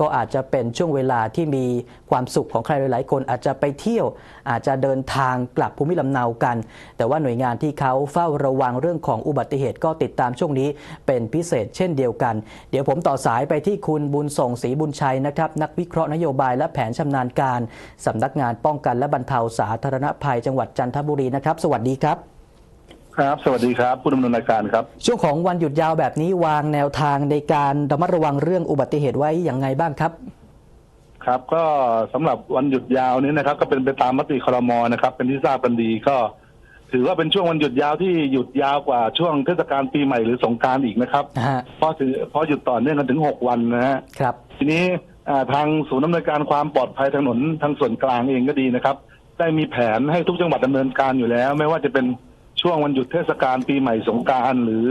ก็อาจจะเป็นช่วงเวลาที่มีความสุขของใครหลาย ๆ คนอาจจะไปเที่ยว อาจจะเดินทางกลับภูมิลำเนากัน แต่ว่าหน่วยงานที่เขาเฝ้าระวังเรื่องของอุบัติเหตุก็ติดตามช่วงนี้เป็นพิเศษเช่นเดียวกัน เดี๋ยวผมต่อสายไปที่คุณบุญส่งศรีบุญชัยนะครับ นักวิเคราะห์นโยบายและแผนชำนาญการสำนักงานป้องกันและบรรเทาสาธารณภัยจังหวัดจันทบุรีนะครับ สวัสดีครับ ครับ สวัสดีครับ ผู้ดำเนินรายการครับ ช่วงของวันหยุดยาวแบบนี้วางแนวทางในการระมัดระวังเรื่องอุบัติเหตุไว้อย่างไงบ้างครับ ครับ ก็สำหรับวันหยุดยาวนี้นะครับ ก็เป็นไปตามมติครมนะครับ เป็นที่ทราบกันดีก็ ถือว่าเป็นช่วงวันหยุดยาวที่หยุดยาวกว่าช่วงเทศกาลปีใหม่หรือสงกรารอีกนะครับฮะเพราะถือเพราะหยุดต่อเนื่องกันถึงหกวันนะฮะครับ ทีนี้อ่าทางศูนย์ดำเนินการความปลอดภัยถนนทางส่วนกลางเองก็ดีนะครับ ได้มีแผนให้ทุกจังหวัดดำเนินการอยู่แล้ว ไม่ว่าจะเป็น ช่วงวันหยุดเทศกาลปีใหม่สงกรารหรือ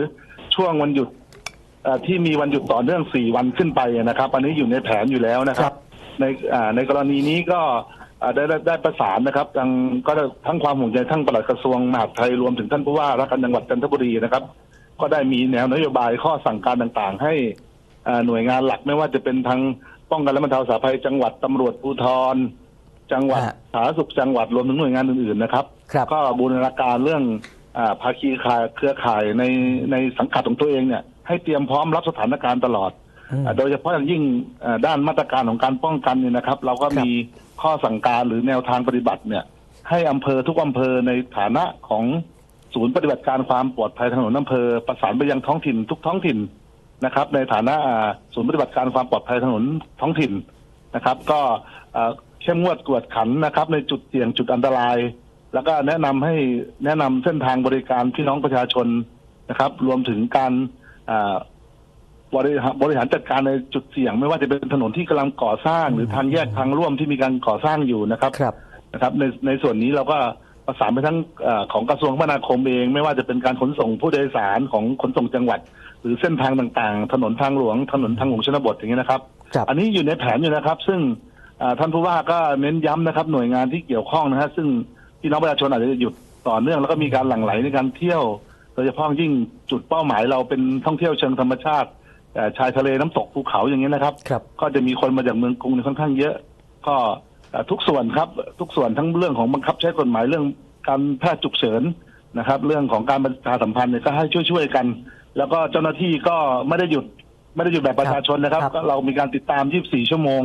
ช่วงวันหยุดเอ่อที่มีวันหยุดต่อเนื่องสี่วันขึ้นไปนะครับ อันนี้อยู่ในแผนอยู่แล้วนะคครัรับบในอ่าในกรณีนี้ก็อ่าได้ได้ได้ประสานนะครับทางก็ได้ทั้งความห่วงใยทั้งปลัดกระทรวงมหาดไทยรวมถึงท่านผู้ว่าราชการจังหวัดจันทบุรีนะครับ ก็ได้มีแนวนโยบายข้อสั่งการต่างๆ ให้อ่าหน่วยงานหลักไม่ว่าจะเป็นทางป้องกันและบรรเทาสาธารณภัยจังหวัดตำรวจภูธรจังหวัดฮะสาธารณสุขจังหวัดรวมถึงหน่วยงานอื่นๆนะครับ ครับก็บูรณาการเรื่องอาภาคีเครือข่ายในในสังกัดของตัวเองเนี่ยให้เตรียมพร้อมรับสถานการณ์ตลอดอืมอ่าโดยเฉพาะอย่างยิ่งอ่าด้านมาตรการของการป้องกันเนี่ยนะครับ เราก็มีข้อสั่งการหรือแนวทางปฏิบัติเนี่ย ให้อำเภอทุกอำเภอในฐานะของศูนย์ปฏิบัติการความปลอดภัยทางถนนอำเภอประสานไปยังท้องถิ่นทุกท้องถิ่นนะครับ ในฐานะอ่าศูนย์ปฏิบัติการความปลอดภัยทางถนนท้องถิ่นนะครับ ก็อ่าเข้มงวดกวดขันนะครับ ในจุดเสี่ยงจุดอันตราย แล้วก็แนะนำให้แนะนำเส้นทางบริการพี่น้องประชาชนนะครับ รวมถึงการอ่าบริหารบริหารจัดการในจุดเสี่ยง ไม่ว่าจะเป็นถนนที่กำลังก่อสร้าง หรือทางแยกทางร่วมที่มีการก่อสร้างอยู่นะครับครับนะครับ ในในส่วนนี้เราก็ประสานไปทั้งเออของกระทรวงคมนาคมเอง ไม่ว่าจะเป็นการขนส่งผู้โดยสารของขนส่งจังหวัด หรือเส้นทางต่างๆ ถนนทางหลวง ถนนทางหลวงชนบทอย่างนี้ยนะครับครับ อันนี้อยู่ในแผนอยู่นะครับ ซึ่งอ่าท่านผู้ว่าก็เน้นย้ำนะครับ หน่วยงานที่เกี่ยวข้องนะฮะซึ่ง พี่น้องประชาชนอาจจะหยุดต่อเนื่องแล้วก็มีการหลั่งไหลในการเที่ยวโดยเฉพาะยิ่งจุดเป้าหมายเราเป็นท่องเที่ยวเชิงธรรมชาติเอ่อชายทะเลน้ำตกภูเขาอย่างนี้ยนะครับครับ ก็จะมีคนมาจากเมืองกรุงเนี่ยค่อนข้างเยอะ ก็เอ่อทุกส่วนครับทุกส่วนทั้งเรื่องของบังคับใช้กฎหมายเรื่องการแพทย์ฉุกเฉินนะครับ เรื่องของการประชาสัมพันธ์เนี่ยก็ให้ช่วยๆกัน แล้วก็เจ้าหน้าที่ก็ไม่ได้หยุดไม่ได้หยุดแบบประชาชนนะครับครับก็เรามีการติดตาม 24 ชั่วโมง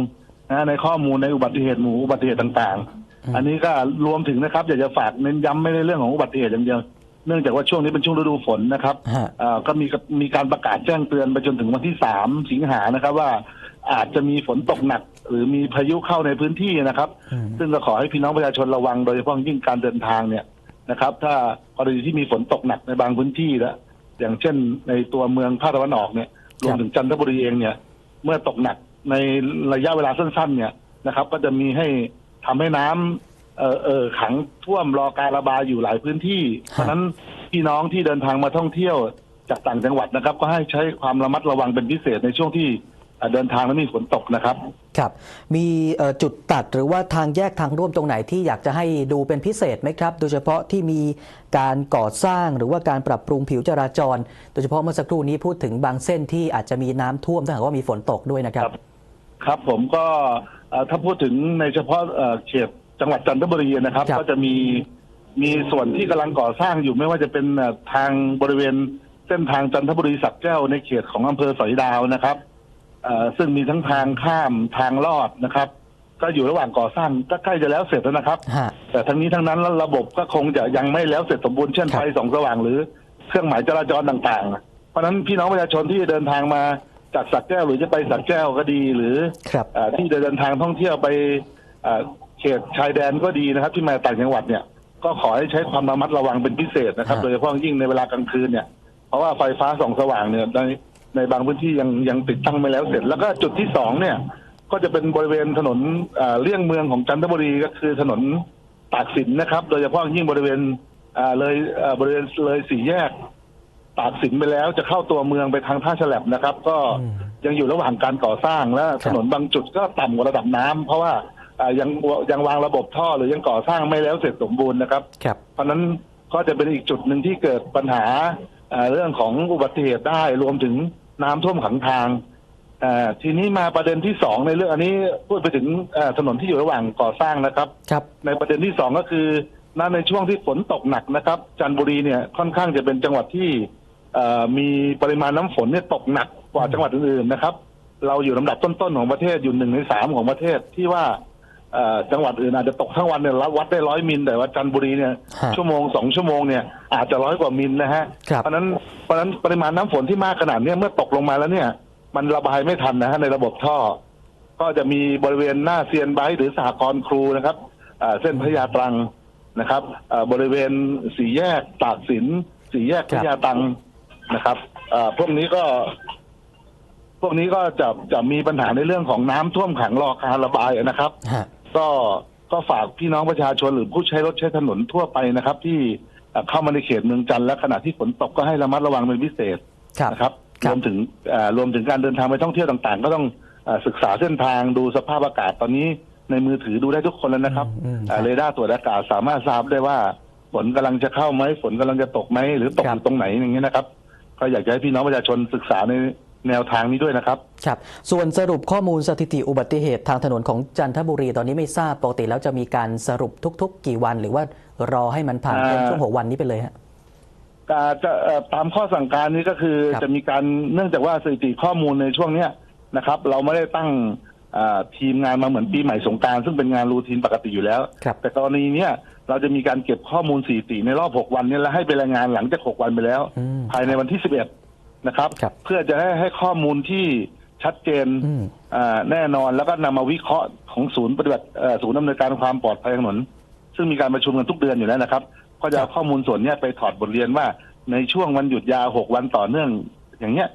นะในข้อมูลในอุบัติเหตุหมู่อุบัติเหตุต่างอืมๆ อันนี้ก็รวมถึงนะครับอยากจะฝากเน้นย้ำไม่ได้เรื่องของอุบัติเหตุอย่างเดียว เนื่องจากว่าช่วงนี้เป็นช่วงฤดูฝนนะครับฮะ เอ่อก็มีมีการประกาศแจ้งเตือนไปจนถึงวันที่สามสิงหานะครับว่าอาจจะมีฝนตกหนัก หรือมีพายุเข้าในพื้นที่นะครับ อืม ซึ่งก็ขอให้พี่น้องประชาชนระวังโดยเฉพาะยิ่งการเดินทางเนี่ยนะครับ ถ้ากรณีที่มีฝนตกหนักในบางพื้นที่แล้วอย่างเช่นในตัวเมืองภาคตะวันออกเนี่ยรวมถึงจันทบุรีเองเนี่ย เมื่อตกหนักในระยะเวลาสั้น ๆ เนี่ยนะครับ ก็จะมีให้ ทำให้น้ำเอ่อเอ่อขังท่วมรอการระบายอยู่หลายพื้นที่ เพราะฉะนั้นพี่น้องที่เดินทางมาท่องเที่ยวจากต่างจังหวัดนะครับ ก็ให้ใช้ความระมัดระวังเป็นพิเศษในช่วงที่เอ่อเดินทางแล้วมีฝนตกนะครับ ครับ มีเอ่อจุดตัดหรือว่าทางแยกทางร่วมตรงไหนที่อยากจะให้ดูเป็นพิเศษไหมครับ โดยเฉพาะที่มีการก่อสร้างหรือว่าการปรับปรุงผิวจราจร โดยเฉพาะเมื่อสักครู่นี้พูดถึงบางเส้นที่อาจจะมีน้ำท่วมถ้าหากว่ามีฝนตกด้วยนะครับ ครับครับผมก็ เอ่อถ้าพูดถึงในเฉพาะเอ่อเขตจังหวัดจันทบุรีนะครับ ครับ ก็จะมีมีส่วนที่กำลังก่อสร้างอยู่ไม่ว่าจะเป็นเอ่อทางบริเวณเส้นทางจันทบุรีสักแก้วในเขตของอำเภอสอยดาวนะครับเอ่อซึ่งมีทั้งทางข้ามทางลอดนะครับ ก็อยู่ระหว่างก่อสร้างก็ใกล้จะแล้วเสร็จแล้วนะครับ ฮะ แต่ทั้งนี้ทั้งนั้นแล้วระบบก็คงจะยังไม่แล้วเสร็จสมบูรณ์เช่นครับ ไฟส่องสว่างหรือเครื่องหมายจราจรต่างๆ เพราะฉะนั้นพี่น้องประชาชนที่เดินทางมา จากสักแก้วหรือจะไปสักแก้วก็ดีหรือครับ เอ่อที่จะเดินทางท่องเที่ยวไปเอ่อเขตชายแดนก็ดีนะครับ ที่มาต่างจังหวัดเนี่ยก็ขอให้ใช้ความระมัดระวังเป็นพิเศษนะครับฮะ โดยเฉพาะยิ่งในเวลากลางคืนเนี่ยเพราะว่าไฟฟ้าส่องสว่างเนี่ยในในบางพื้นที่ยังยังติดตั้งไม่แล้วเสร็จ แล้วก็จุดที่สองเนี่ย ก็จะเป็นบริเวณถนนเอ่อเลี่ยงเมืองของจันทบุรีก็คือถนนตากสินนะครับ โดยเฉพาะยิ่งบริเวณเอ่อเลยเอ่อบริเวณเลยสี่แยก ตากสินไปแล้วจะเข้าตัวเมืองไปทางท่าฉลับนะครับ ก็อืมยังอยู่ระหว่างการก่อสร้างและถนนบางจุดก็ต่ำกว่าระดับน้ำเพราะว่าอ่ายังยังวางระบบท่อหรือยังก่อสร้างไม่แล้วเสร็จสมบูรณ์นะครับครับเพราะฉะนั้นก็จะเป็นอีกจุดหนึ่งที่เกิดปัญหาเอ่อเรื่องของอุบัติเหตุได้รวมถึงน้ำท่วมขังทางอ่าทีนี้มาประเด็นที่สองในเรื่องอันนี้พูดไปถึงเอ่อถนนที่อยู่ระหว่างก่อสร้างนะครับครับ ในประเด็นที่สองก็คือณในช่วงที่ฝนตกหนักนะครับ จันทบุรีเนี่ยค่อนข้างจะเป็นจังหวัดที่ เอ่อมีปริมาณน้ำฝนเนี่ยตกหนักกว่าจังหวัดอื่นๆนะครับ เราอยู่ลำดับต้นๆของประเทศอยู่หนึ่งในสามของประเทศที่ว่าเอ่อจังหวัดอื่นอาจจะตกทั้งวันเนี่ยวัดได้ร้อยมิลแต่ว่าจันทบุรีเนี่ยฮะชั่วโมงสองชั่วโมงเนี่ยอาจจะร้อยกว่ามิลนะฮะครับ เพราะฉะนั้นเพราะฉะนั้นปริมาณน้ำฝนที่มากขนาดเนี้ยเมื่อตกลงมาแล้วเนี่ย มันระบายไม่ทันนะฮะในระบบท่อ ก็จะมีบริเวณหน้าเซียนไบต์หรือสหกรณ์ครูนะครับอ่าเส้นพระยาตรังนะครับอ่าบริเวณสี่แยกตากสินสี่แยกพระยาตรัง นะครับอ่าพวกนี้ก็ พวกนี้ก็จะจะมีปัญหาในเรื่องของน้ำท่วมขังรอการระบายนะครับฮะก็ก็ฝากพี่น้องประชาชนหรือผู้ใช้รถใช้ถนนทั่วไปนะครับ ที่เอ่อเข้ามาในเขตเมืองจันทร์และขณะที่ฝนตกก็ให้ระมัดระวังเป็นพิเศษครับนะครับครัรบวมถึงเอ่อรวมถึงการเดินทางไปท่องเที่ยวต่างๆ ก็ต้องเอ่อศึกษาเส้นทางดูสภาพอากาศตอนนี้ในมือถือดูได้ทุกคนแล้วนะครับอืมเอ่อเรดาร์ตรวจอากาศสามารถทราบได้ว่าฝนกำลังจะเข้าไหมฝนกำลังจะตกไหมหรือตกครัอบยู่ตรงไหนอย่างเงี้ยนะครับ ก็อยากจะให้พี่น้องประชาชนศึกษาในแนวทางนี้ด้วยนะครับ ครับ ส่วนสรุปข้อมูลสถิติอุบัติเหตุทางถนนของจันทบุรีตอนนี้ไม่ทราบปกติแล้วจะมีการสรุปทุก ๆ กี่วัน หรือว่ารอให้มันผ่านอ่าพ้นช่วงหกวันนี้ไปเลยฮะอ่าจะเอ่อตามข้อสั่งการนี้ก็คือครับจะมีการเนื่องจากว่าสถิติข้อมูลในช่วงเนี้ยนะครับ เราไม่ได้ตั้งอ่าทีมงานมาเหมือนปีใหม่สงกราร ซึ่งเป็นงานรูทีนปกติอยู่แล้ว ครับ แต่กรณีเนี้ย เราจะมีการเก็บข้อมูลสถิติในรอบ 6 วันเนี้แล้วให้ไปรายงานหลังจาก 6 วันไปแล้ว อืม ภายในวันที่ 11 นะครับ ครับเพื่อจะให้ให้ข้อมูลที่ชัดเจนอืม อ่าแน่นอนแล้วก็นำมาวิเคราะห์ของศูนย์ปฏิบัติเอ่อศูนย์ดำเนินการความปลอดภัยถนน ซึ่งมีการประชุมกันทุกเดือนอยู่แล้วนะครับ ก็จะเอาข้อมูลส่วนเนี้ยไปถอดบทเรียนว่าในช่วงวันหยุดยาวหกวันต่อเนื่อง อย่างเงี้ย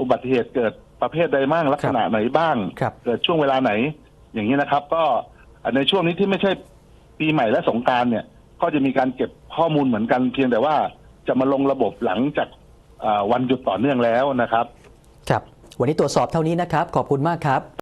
อุบัติเหตุเกิดประเภทใดบ้างลักษณะไหนบ้าง ครับ เกิดช่วงเวลาไหน อย่างนี้นะครับ ก็ในช่วงนี้ที่ไม่ใช่ ปีใหม่และสงกรารเนี่ย ก็จะมีการเก็บข้อมูลเหมือนกัน เพียงแต่ว่าจะมาลงระบบหลังจากอ่าวันหยุดต่อเนื่องแล้วนะครับ ครับ วันนี้ตรวจสอบเท่านี้นะครับ ขอบคุณมากครับ